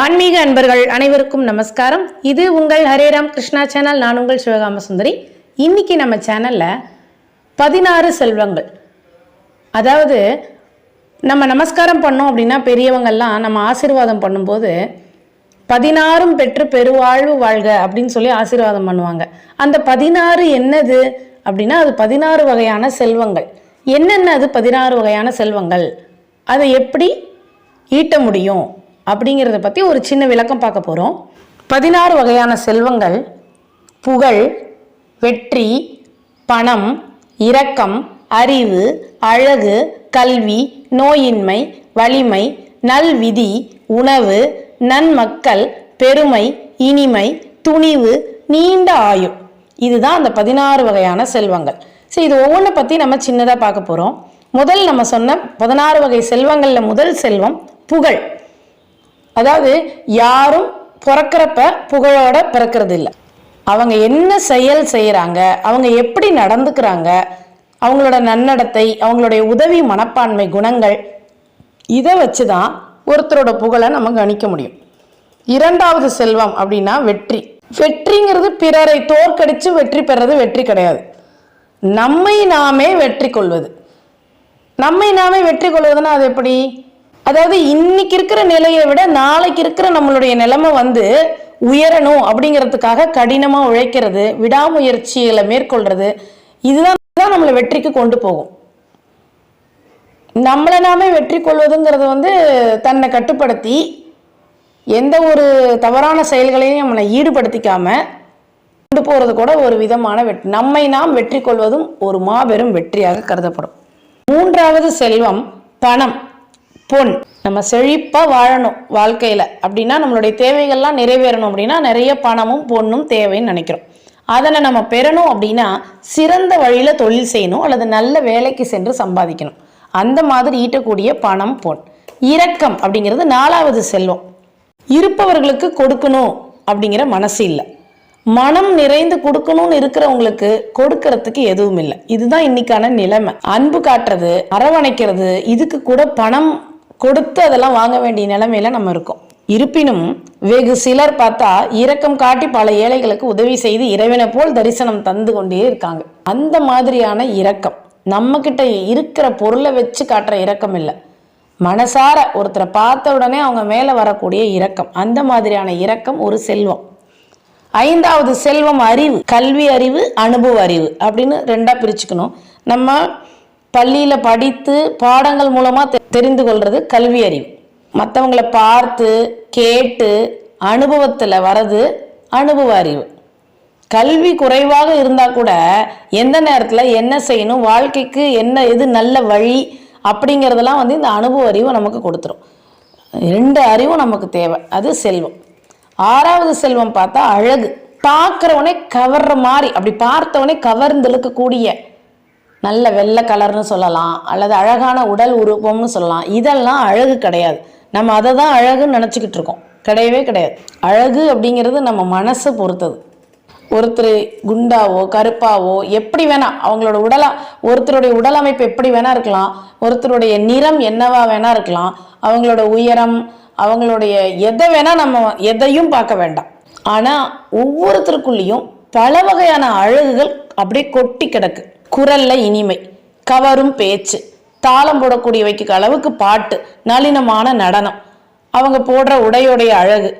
ஆன்மீக அன்பர்கள் அனைவருக்கும் நமஸ்காரம். இது உங்கள் ஹரேராம் கிருஷ்ணா சேனல். நான் உங்கள் சிவகாம சுந்தரி. இன்னைக்கு நம்ம சேனலில் பதினாறு செல்வங்கள். அதாவது நம்ம நமஸ்காரம் பண்ணோம் அப்படின்னா பெரியவங்கள்லாம் நம்ம ஆசீர்வாதம் பண்ணும்போது பதினாறும் பெற்று பெருவாழ்வு வாழ்க அப்படின்னு சொல்லி ஆசீர்வாதம் பண்ணுவாங்க. அந்த பதினாறு என்னது அப்படின்னா அது பதினாறு வகையான செல்வங்கள். என்னென்ன அது பதினாறு வகையான செல்வங்கள்? அதை எப்படி ஈட்ட முடியும்? அப்படிங்கிறத பற்றி ஒரு சின்ன விளக்கம் பார்க்க போகிறோம் பதினாறு வகையான செல்வங்கள் புகழ் வெற்றி பணம் இரக்கம் அறிவு அழகு கல்வி நோயின்மை வலிமை நல்விதி உணவு நன்மக்கள் பெருமை இனிமை துணிவு நீண்ட ஆயு இதுதான் அந்த பதினாறு வகையான செல்வங்கள். சரி இது ஒவ்வொன்றை பற்றி நம்ம சின்னதாக பார்க்க போகிறோம் முதல் நம்ம சொன்ன பதினாறு வகை செல்வங்களில் முதல் செல்வம் புகழ். அதாவது யாரும் பிறக்கிறப்ப புகழோட பிறக்கிறது இல்லை அவங்க என்ன செயல் செய்கிறாங்க அவங்க எப்படி நடந்துக்கிறாங்க அவங்களோட நன்னடத்தை அவங்களுடைய உதவி மனப்பான்மை குணங்கள் இதை வச்சு தான் ஒருத்தரோட புகழை நம்ம கணிக்க முடியும். இரண்டாவது செல்வம் அப்படின்னா வெற்றி. வெற்றிங்கிறது பிறரை தோற்கடித்து வெற்றி பெறது வெற்றி கிடையாது. நம்மை நாமே வெற்றி கொள்வது. நம்மை நாமே வெற்றி கொள்வதுன்னா அது எப்படி? அதாவது இன்னைக்கு இருக்கிற நிலையை விட நாளைக்கு இருக்கிற நம்மளுடைய நிலைமை வந்து உயரணும் அப்படிங்கிறதுக்காக கடினமாக உழைக்கிறது விடாமுயற்சிகளை மேற்கொள்றது இதுதான் தான் நம்மளை வெற்றிக்கு கொண்டு போகும். நம்மளை நாமே வெற்றி கொள்வதுங்கிறது வந்து தன்னை கட்டுப்படுத்தி எந்த ஒரு தவறான செயல்களையும் நம்மளை ஈடுபடுத்திக்காம கொண்டு போகிறது கூட ஒரு விதமான வெற்றி. நம்மை நாம் வெற்றி கொள்வதும் ஒரு மாபெரும் வெற்றியாக கருதப்படும். மூன்றாவது செல்வம் பணம். பொன் நம்ம செழிப்பாக வாழணும் வாழ்க்கையில். அப்படின்னா நம்மளுடைய தேவைகள்லாம் நிறைவேறணும் அப்படின்னா நிறைய பணமும் பொண்ணும் தேவைன்னு நினைக்கிறோம். அதனை நம்ம பெறணும் அப்படின்னா சிறந்த வழியில் தொழில் செய்யணும் அல்லது நல்ல வேலைக்கு சென்று சம்பாதிக்கணும். அந்த மாதிரி ஈட்டக்கூடிய பணம் பொன் இரக்கம் அப்படிங்கிறது நாலாவது செல்வம். இருப்பவர்களுக்கு கொடுக்கணும் அப்படிங்கிற மனசு இல்லை. மனம் நிறைந்து கொடுக்கணும்னு இருக்கிறவங்களுக்கு கொடுக்கறதுக்கு எதுவும் இல்லை. இதுதான் இன்னைக்கான நிலைமை. அன்பு காட்டுறது அரவணைக்கிறது இதுக்கு கூட பணம் கொடுத்து அதெல்லாம் வாங்க வேண்டிய நிலைமையில நம்ம இருக்கோம். இருப்பினும் வெகு சிலர் பார்த்தா இரக்கம் காட்டி பல ஏழைகளுக்கு உதவி செய்து இறைவனை போல் தரிசனம் தந்து கொண்டே இருக்காங்க. அந்த மாதிரியான இரக்கம் நம்ம கிட்ட இருக்கிற பொருளை வச்சு காட்டுற இரக்கம் இல்லை. மனசார ஒருத்தரை பார்த்த உடனே அவங்க மேலே வரக்கூடிய இரக்கம். அந்த மாதிரியான இரக்கம் ஒரு செல்வம். ஐந்தாவது செல்வம் அறிவு கல்வி அறிவு அனுபவ அறிவு அப்படின்னு ரெண்டா பிரிச்சுக்கணும். நம்ம பள்ளியில் படித்து பாடங்கள் மூலமாக தெரிந்து கொள்றது கல்வி அறிவு. மற்றவங்களை பார்த்து கேட்டு அனுபவத்தில் வர்றது அனுபவ அறிவு. கல்வி குறைவாக இருந்தால் கூட எந்த நேரத்தில் என்ன செய்யணும் வாழ்க்கைக்கு என்ன எது நல்ல வழி அப்படிங்கிறதெல்லாம் வந்து இந்த அனுபவ அறிவை நமக்கு கொடுத்துரும். ரெண்டு அறிவும் நமக்கு தேவை அது செல்வம். ஆறாவது செல்வம் பார்த்தா அழகு. பார்க்குறவனே கவர்ற மாதிரி அப்படி பார்த்தவனே கவர்ந்து இழுக்கக்கூடிய நல்ல வெள்ளை கலர்னு சொல்லலாம் அல்லது அழகான உடல் உருவம்னு சொல்லலாம். இதெல்லாம் அழகு கிடையாது. நம்ம அதை தான் அழகுன்னு நினச்சிக்கிட்டு இருக்கோம். கிடையவே கிடையாது. அழகு அப்படிங்கிறது நம்ம மனசை பொறுத்தது. ஒருத்தர் குண்டாவோ கருப்பாவோ எப்படி வேணா அவங்களோட உடலா ஒருத்தருடைய உடல் அமைப்பு எப்படி வேணா இருக்கலாம். ஒருத்தருடைய நிறம் என்னவா வேணா இருக்கலாம். அவங்களோட உயரம் அவங்களுடைய எதை வேணா நம்ம எதையும் பார்க்க வேண்டாம். ஆனால் ஒவ்வொருத்தருக்குள்ளேயும் பல வகையான அழகுகள் அப்படியே கொட்டி கிடக்கு. குரல்ல இனிமை கவரும் பேச்சு தாளம் போடக்கூடிய வைக்க அளவுக்கு பாட்டு நளினமான நடனம். அவங்க போடுற உடையோடைய அழகு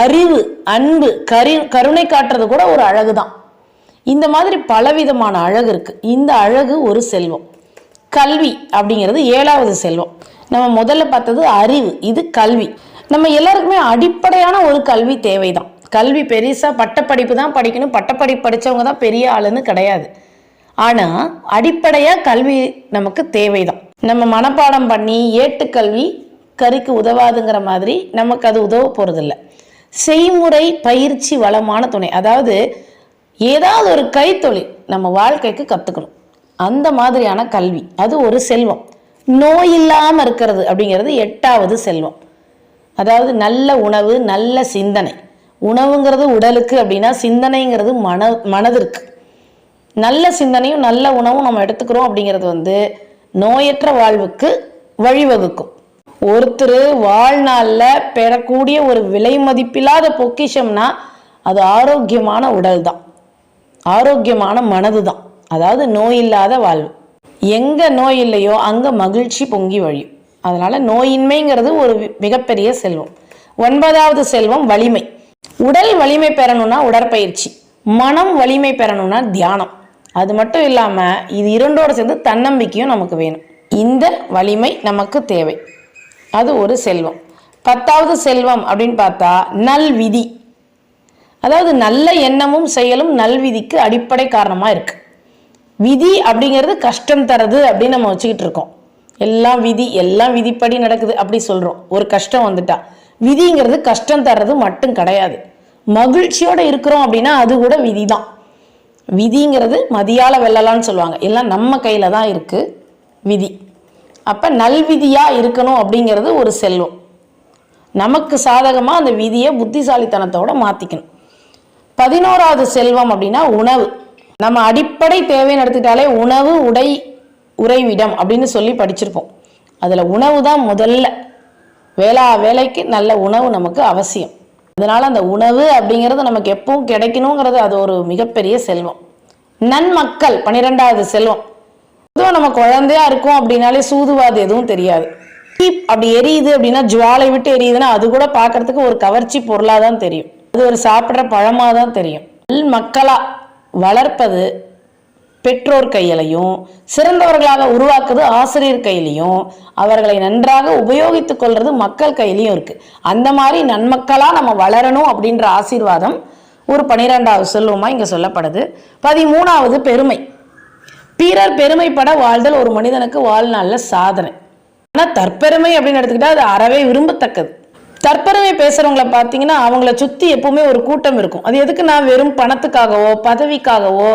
அறிவு அன்பு கரு கருணை காட்டுறது கூட ஒரு அழகு தான் இந்த மாதிரி பலவிதமான அழகு இருக்கு. இந்த அழகு ஒரு செல்வம். கல்வி அப்படிங்கிறது ஏழாவது செல்வம். நம்ம முதல்ல பார்த்தது அறிவு இது கல்வி. நம்ம எல்லாருக்குமே அடிப்படையான ஒரு கல்வி தேவைதான். கல்வி பெருசாக பட்டப்படிப்பு தான் படிக்கணும். பட்டப்படிப்பு படிச்சவங்க தான் பெரிய ஆளுன்னு கிடையாது. ஆனா அடிப்படையா கல்வி நமக்கு தேவைதான். நம்ம மனப்பாடம் பண்ணி ஏட்டுக்கல்வி கறிக்கு உதவாதுங்கிற மாதிரி நமக்கு அது உதவ போகிறதில்ல செய்முறை பயிற்சி வளமான துணை. அதாவது ஏதாவது ஒரு கைத்தொழில் நம்ம வாழ்க்கைக்கு கத்துக்கணும். அந்த மாதிரியான கல்வி. அது ஒரு செல்வம். நோய் இல்லாமல் இருக்கிறது அப்படிங்கிறது எட்டாவது செல்வம். அதாவது நல்ல உணவு நல்ல சிந்தனை. உணவுங்கிறது உடலுக்கு அப்படின்னா சிந்தனைங்கிறது மன மனதிற்கு. நல்ல சிந்தனையும் நல்ல உணவும் நம்ம எடுத்துக்கிறோம் அப்படிங்கிறது வந்து நோயற்ற வாழ்வுக்கு வழிவகுக்கும். ஒருத்தர் வாழ்நாளில் பெறக்கூடிய ஒரு விலை மதிப்பில்லாத பொக்கிஷம்னா அது ஆரோக்கியமான உடல் தான் ஆரோக்கியமான மனது தான் அதாவது நோய் இல்லாத வாழ்வு. எங்கே நோய் இல்லையோ அங்கே மகிழ்ச்சி பொங்கி வழியும். அதனால் நோயின்மைங்கிறது ஒரு மிகப்பெரிய செல்வம். ஒன்பதாவது செல்வம் வலிமை. உடல் வலிமை பெறணும்னா உடற்பயிற்சி. மனம் வலிமை பெறணும்னா தியானம். அது மட்டும் இல்லாமல் இது இரண்டோடு சேர்ந்து தன்னம்பிக்கையும் நமக்கு வேணும். இந்த வலிமை நமக்கு தேவை. அது ஒரு செல்வம். பத்தாவது செல்வம் அப்படின்னு பார்த்தா நல்விதி. அதாவது நல்ல எண்ணமும் செயலும் நல்விதிக்கு அடிப்படை காரணமாக இருக்குது விதி அப்படிங்கிறது கஷ்டம் தரது அப்படின்னு நம்ம வச்சுக்கிட்டு இருக்கோம். எல்லாம் விதி எல்லாம் விதிப்படி நடக்குது அப்படி சொல்கிறோம் ஒரு கஷ்டம் வந்துட்டா. விதிங்கிறது கஷ்டம் தர்றது மட்டும் கிடையாது. மகிழ்ச்சியோடு இருக்கிறோம் அப்படின்னா அது கூட விதி தான் விதிங்கிறது மதியால் வெல்லலான்னு சொல்லுவாங்க. எல்லாம் நம்ம கையில் தான் இருக்குது விதி. அப்போ நல்விதியாக இருக்கணும் அப்படிங்கிறது ஒரு செல்வம். நமக்கு சாதகமாக அந்த விதியை புத்திசாலித்தனத்தோடு மாற்றிக்கணும் பதினோராவது செல்வம் அப்படின்னா உணவு. நம்ம அடிப்படை தேவைன்னு எடுத்துக்கிட்டாலே உணவு உடை உறைவிடம் அப்படின்னு சொல்லி படிச்சிருப்போம். அதில் உணவு தான் முதல்ல. வேளா வேலைக்கு நல்ல உணவு நமக்கு அவசியம். அதனால அந்த உணவு அப்படிங்கிறது நமக்கு எப்பவும் கிடைக்கணுங்கிறது அது ஒரு மிகப்பெரிய செல்வம். நன்மக்கள் பன்னிரெண்டாவது செல்வம். பொதுவாக நம்ம குழந்தையா இருக்கோம் அப்படின்னாலே சூதுவாது எதுவும் தெரியாது. தீப் அப்படி எரியுது அப்படின்னா ஜுவாலை விட்டு எரியுதுன்னா அது கூட பார்க்கறதுக்கு ஒரு கவர்ச்சி பொருளாக தான் தெரியும். அது ஒரு சாப்பிட்ற பழமாக தான் தெரியும். நல் மக்களா வளர்ப்பது பெற்றோர் கையிலையும் சிறந்தவர்களாக உருவாக்குறது ஆசிரியர் கையிலையும் அவர்களை நன்றாக உபயோகித்து கொள்வது மக்கள் கையிலையும் இருக்குது அந்த மாதிரி நன்மக்களாக நம்ம வளரணும் அப்படின்ற ஆசீர்வாதம் ஒரு பனிரெண்டாவது சொல்லுவோமா? இங்கே சொல்லப்படுது. பதிமூணாவது பெருமை. பிறர் பெருமைப்பட வாழ்தல் ஒரு மனிதனுக்கு வாழ்நாளில் சாதனை. ஆனால் தற்பெருமை அப்படின்னு எடுத்துக்கிட்டா அது அறவே விரும்பத்தக்கது. தற்பெருமை பேசுகிறவங்கள பார்த்தீங்கன்னா அவங்கள சுற்றி எப்பவுமே ஒரு கூட்டம் இருக்கும். அது எதுக்கு நான் வெறும் பணத்துக்காகவோ பதவிக்காகவோ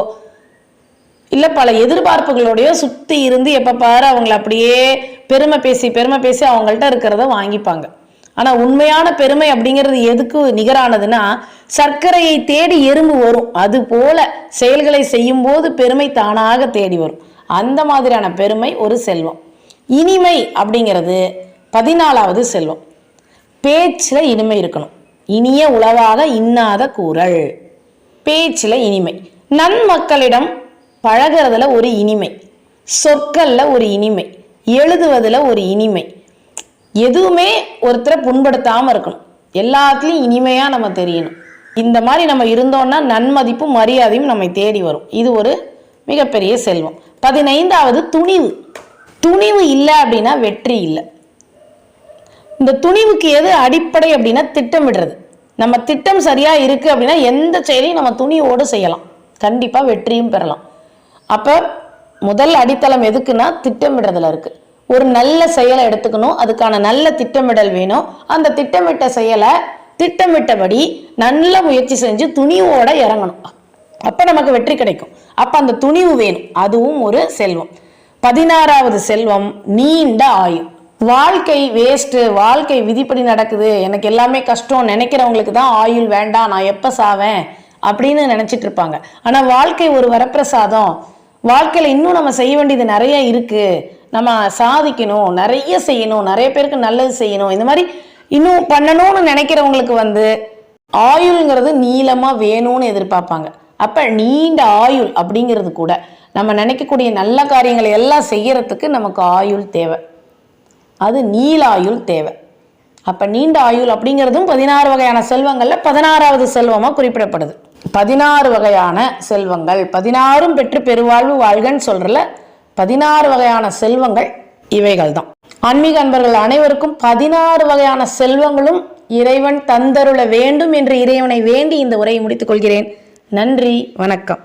இல்லை பல எதிர்பார்ப்புகளோடய சுற்றி இருந்து எப்போ பாரு அவங்கள அப்படியே பெருமை பேசி பெருமை பேசி அவங்கள்ட்ட இருக்கிறத வாங்கிப்பாங்க. ஆனால் உண்மையான பெருமை அப்படிங்கிறது எதுக்கு நிகரானதுன்னா சர்க்கரையை தேடி எறும்பு வரும். அது போல செயல்களை செய்யும் போது பெருமை தானாக தேடி வரும். அந்த மாதிரியான பெருமை ஒரு செல்வம். இனிமை அப்படிங்கிறது பதினாலாவது செல்வம். பேச்சில் இனிமை இருக்கணும். இனிய உளவாக இன்னாத கூறல். பேச்சில் இனிமை. நன்மக்களிடம் பழகிறதுல ஒரு இனிமை சொற்களில் ஒரு இனிமை எழுதுவதில் ஒரு இனிமை. எதுவுமே ஒருத்தரை புண்படுத்தாமல் இருக்கணும். எல்லாத்துலேயும் இனிமையாக நம்ம தெரியணும். இந்த மாதிரி நம்ம இருந்தோம்னா நன்மதிப்பும் மரியாதையும் நம்மை தேடி வரும். இது ஒரு மிகப்பெரிய செல்வம். பதினைந்தாவது துணிவு. துணிவு இல்லை அப்படின்னா வெற்றி இல்லை. இந்த துணிவுக்கு எது அடிப்படை அப்படின்னா திட்டமிடுறது நம்ம திட்டம் சரியாக இருக்குது அப்படின்னா எந்த செயலையும் நம்ம துணிவோடு செய்யலாம். கண்டிப்பாக வெற்றியும் பெறலாம். அப்போ முதல் அடித்தளம் எதுக்குன்னா திட்டமிடுறதுல இருக்குது ஒரு நல்ல செயலை எடுத்துக்கணும் அதுக்கான நல்ல திட்டமிடல் வேணும். அந்த திட்டமிட்ட செயலை திட்டமிட்டபடி நல்ல முயற்சி செஞ்சு துணிவோட இறங்கணும். அப்போ நமக்கு வெற்றி கிடைக்கும். அப்போ அந்த துணிவு வேணும். அதுவும் ஒரு செல்வம். பதினாறாவது செல்வம் நீண்ட ஆயுள். வாழ்க்கை வேஸ்ட்டு வாழ்க்கை விதிப்படி நடக்குது. எனக்கு எல்லாமே கஷ்டம். நினைக்கிறவங்களுக்கு தான் ஆயுள் வேண்டாம். நான் எப்போ சாவேன்? அப்படின்னு நினச்சிட்டு இருப்பாங்க. ஆனால் வாழ்க்கை ஒரு வரப்பிரசாதம். வாழ்க்கையில் இன்னும் நம்ம செய்ய வேண்டியது நிறைய இருக்குது நம்ம சாதிக்கணும் நிறைய செய்யணும் நிறைய பேருக்கு நல்லது செய்யணும். இந்த மாதிரி இன்னும் பண்ணணும்னு நினைக்கிறவங்களுக்கு வந்து ஆயுள்ங்கிறது நீளமாக வேணும்னு எதிர்பார்ப்பாங்க. அப்போ நீண்ட ஆயுள் அப்படிங்கிறது கூட நம்ம நினைக்கக்கூடிய நல்ல காரியங்களை எல்லாம் செய்யறதுக்கு நமக்கு ஆயுள் தேவை. அது நீலாயுள் தேவை. அப்போ நீண்ட ஆயுள் அப்படிங்கிறதும் பதினாறு வகையான செல்வங்களில் பதினாறாவது செல்வமாக குறிப்பிடப்படுது. பதினாறு வகையான செல்வங்கள் பதினாறும் பெற்று பெருவாழ்வு வாழ்கன்னு சொல்கிறல பதினாறு வகையான செல்வங்கள் இவைகள் தான் ஆன்மீக அன்பர்கள் அனைவருக்கும் பதினாறு வகையான செல்வங்களும் இறைவன் தந்தருள வேண்டும் என்று இறைவனை வேண்டி இந்த உரையை முடித்துக் கொள்கிறேன். நன்றி வணக்கம்.